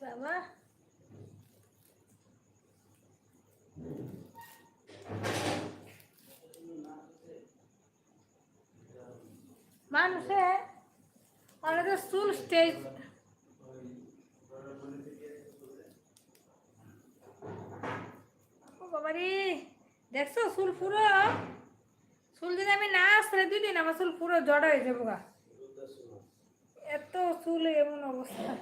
বাবা। মানুষে অনেকে চুল স্টেজ। বাবারি, দেখছ চুল পুরো? চুল যদি আমি না আসলে দুই দিন আমার চুল পুরো জড় হয়ে যাব গা। এত চুল এমন অবস্থা।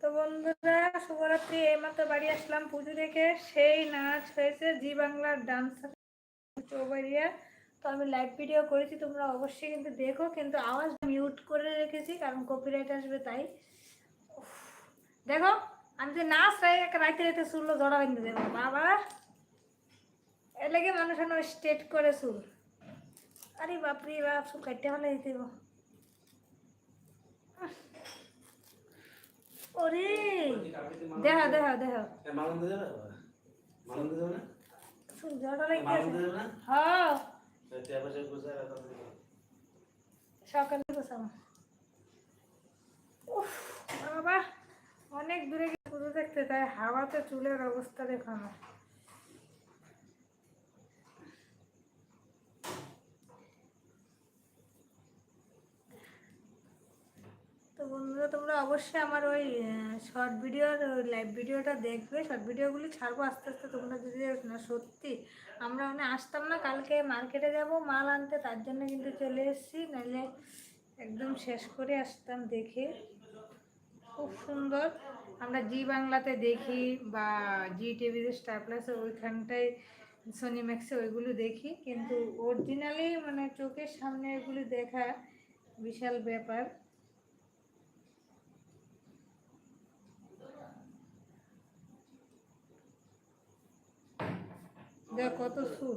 তো বন্ধুরা, শুভরাত্রি। এইমাত্র বাড়ি আসলাম পুজো দেখে। সেই নাচ হয়েছে জি বাংলার ডান্সার চৌবাড়িয়া। তো আমি লাইভ ভিডিও করেছি, তোমরা অবশ্যই কিন্তু দেখো। কিন্তু আওয়াজ মিউট করে রেখেছি, কারণ কপিরাইট আসবে তাই। দেখো, আমি যে নাচ রাইতে রাইতে চুললো জড়া বেঁধে দেবো। বাবা, এর লাগে মানুষ স্টেট করে চুল। আরে বাপরে বাপ, চুল কাটতে হলে দিতে ওরে দেখা দেখা দেখা জড়া হ্যাঁ। সকালে উফ বাবা অনেক দূরে গিয়ে পুজো দেখতে তাই হাওয়াতে চুলের অবস্থা দেখানো। তো বন্ধুরা, তোমরা অবশ্যই আমার ওই শর্ট ভিডিওর লাইভ ভিডিওটা দেখবে। শর্ট ভিডিওগুলি ছাড়বো আস্তে আস্তে। তোমরা যদি না, সত্যি আমরা মানে আসতাম না, কালকে মার্কেটে যাব, মাল আনতে, তার জন্য কিন্তু চলে এসেছি। নাহলে একদম শেষ করে আসতাম দেখে। খুব সুন্দর। আমরা জি বাংলাতে দেখি বা জি টিভিতে স্টার প্লাসে ওইখানটায় সোনি ম্যাক্সে ওইগুলো দেখি। কিন্তু অরিজিনালি মানে চোখের সামনে এগুলি দেখা বিশাল ব্যাপার। দেখ কত সুর।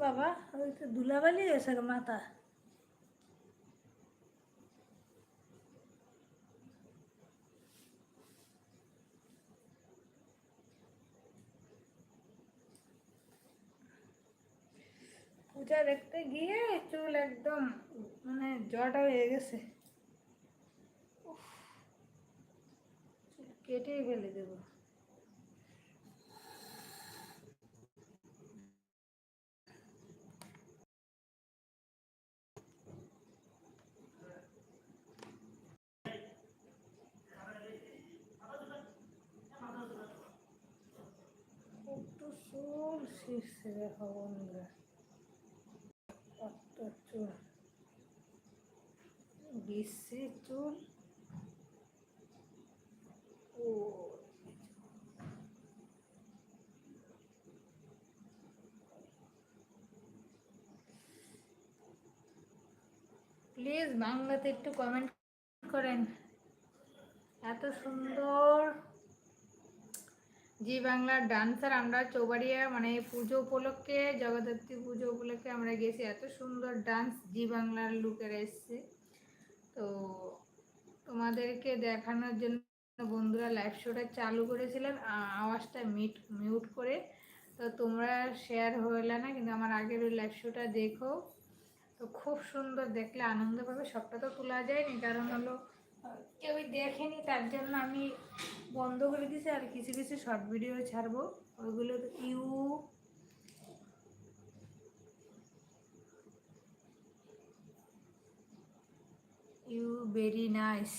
বাবা ওই তো ধুলাবালি হয়েছে গো মাথা পূজা দেখতে গিয়ে চুল একদম মানে জটা হয়ে গেছে কেটেই ফেলে দেবো। চুল বন্ধুরা কত চুল বিশ্রী চুল ও প্লিজ বাংলাতে একটু কমেন্ট করেন। এত সুন্দর। জি বাংলার ডান্সার আমরা চৌবাড়িয়া মানে পুজো উপলক্ষে, জগদ্ধাত্রী পুজো উপলক্ষে আমরা গেছি। এত সুন্দর ডান্স জি বাংলার লুকের এসছে। তো তোমাদেরকে দেখানোর জন্য বন্ধুরা লাইভ শোটা চালু করেছিলেন আওয়াজটা মিট মিউট করে। তো তোমরা শেয়ার হইলে না, কিন্তু আমার আগের লাইভ শোটা দেখো। তো খুব সুন্দর দেখলে আনন্দ পাবে, সবটা তো তোলা যায়নি। কারণ হলো, কেউই দেখেনি, তার জন্য আমি বন্ধ করে দিয়েছি আর কিছু কিছু শর্ট ভিডিও ছাড়বো। ওইগুলো ইউ ইউ ভেরি নাইস।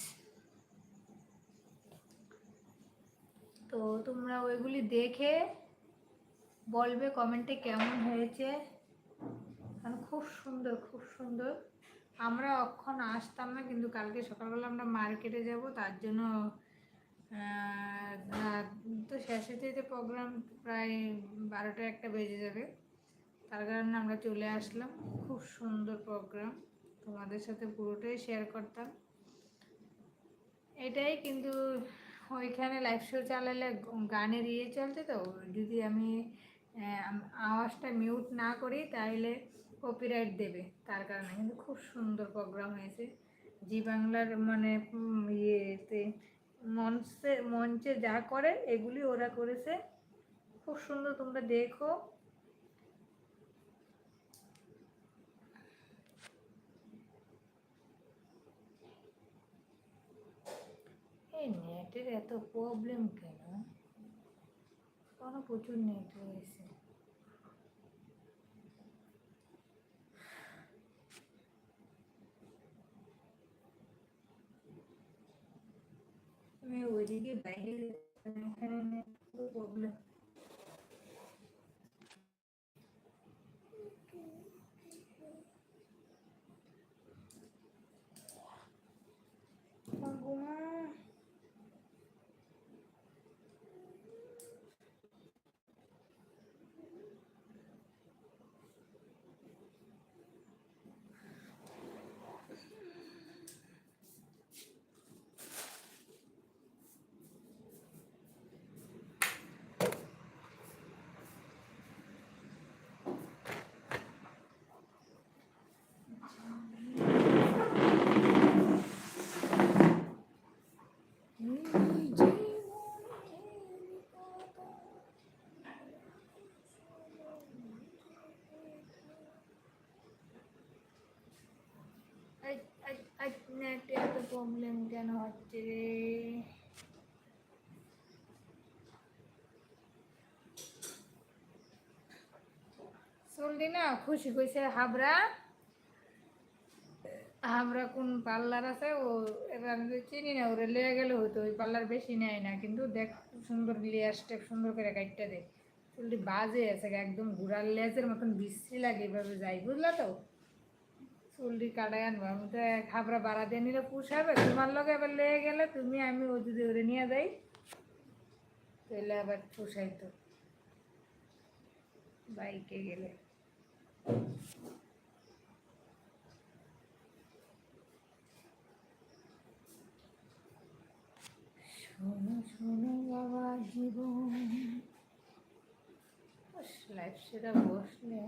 তো তোমরা ওইগুলি দেখে বলবে কমেন্টে কেমন হয়েছে। খুব সুন্দর খুব সুন্দর। আমরা অক্ষণ আসতাম না, কিন্তু কালকে সকালবেলা আমরা মার্কেটে যাব, তার জন্য তো শেষ হতে প্রোগ্রাম প্রায় বারোটা একটা বেজে যাবে। তার কারণে আমরা চলে আসলাম। খুব সুন্দর প্রোগ্রাম তোমাদের সাথে পুরোটাই শেয়ার করতাম। এটাই কিন্তু ওইখানে লাইভ শো চালালে গানের ইয়ে চলছে তো, যদি আমি আওয়াজটা মিউট না করি তাহলে কপিরাইট দেবে, তার কারণে। কিন্তু খুব সুন্দর প্রোগ্রাম হয়েছে। জি বাংলার মানে ইয়েতে মঞ্চে মঞ্চে যা করে, এগুলি ওরা করেছে। খুব সুন্দর তোমরা দেখো। এই নেটের এত প্রবলেম কেন? কোনো প্রচুর নেট রয়েছে। मैं ओजी के बाहर प्रॉब्लम প্রবলেম কেন হচ্ছে রে? শুনলি না? খুশি কইছে হাবরা হাবরা কোন পার্লার আছে? ও এবার চিনি না, ওরে লেগে গেলে হতো ওই পার্লার বেশি নেয় না, কিন্তু দেখ সুন্দর লেয়ার স্টেপ সুন্দর করে কাটটা দে। চুলটি বাজে আছে, একদম ঘুরার লেজের মতন বিশ্রী লাগে এভাবে যাই বুঝলা তো? চুলটি কাটাই আনব। আমি তো খাবরা বাড়া দিয়ে নিলে পুষাবে তোমার লগে এবার লেগে গেলে তুমি আমি ও যদি ওরে নিয়ে যাই তাহলে আবার পুষাইতো বাইকে গেলে। শোনো শোনো বাবা জীবন। লাইফ সেটা বসলে।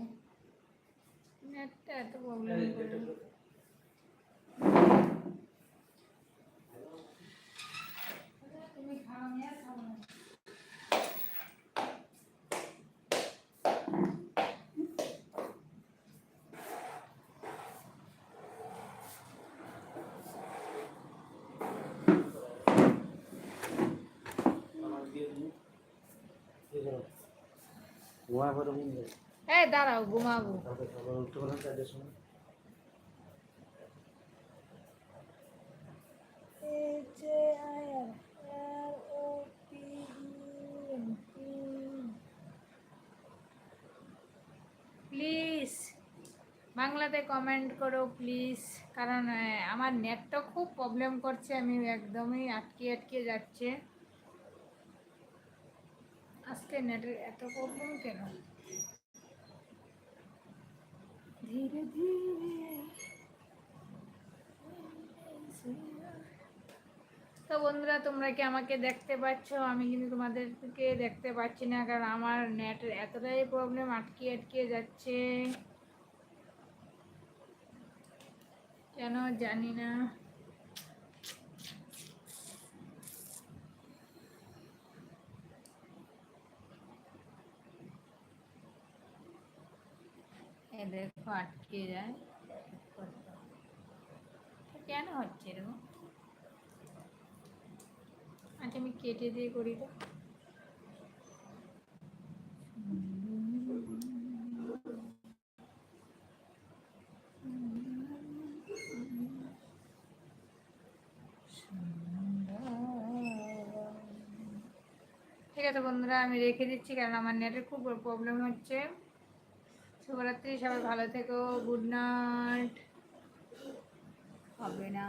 নেটটা এত প্রবলেম তুমি খাওয়া নিয়ে খাবো না Guarda, vamos ver. এই দাঁড়াও, ঘুমাবো। প্লিজ বাংলাতে কমেন্ট করো প্লিজ কারণ আমার নেটটা খুব প্রবলেম করছে, আমি একদমই আটকে আটকে যাচ্ছে। আজকে নেটের এত প্রবলেম কেন? ধীরে ধীরে তো বন্ধুরা, তোমরা কি আমাকে দেখতে পাচ্ছ? আমি কিন্তু তোমাদেরকে দেখতে পাচ্ছি না, কারণ আমার নেটের এতটাই প্রবলেম আটকে আটকে যাচ্ছে। কেন জানি না। দেখো আটকে যায়। কেন হচ্ছে এরকম? আচ্ছা আমি কেটে দিয়ে করি তো। ঠিক আছে বন্ধুরা, আমি রেখে দিচ্ছি কারণ আমার নেটের খুব প্রবলেম হচ্ছে। শুভরাত্রি সবাই ভালো থেকো। গুড নাইট হবে না।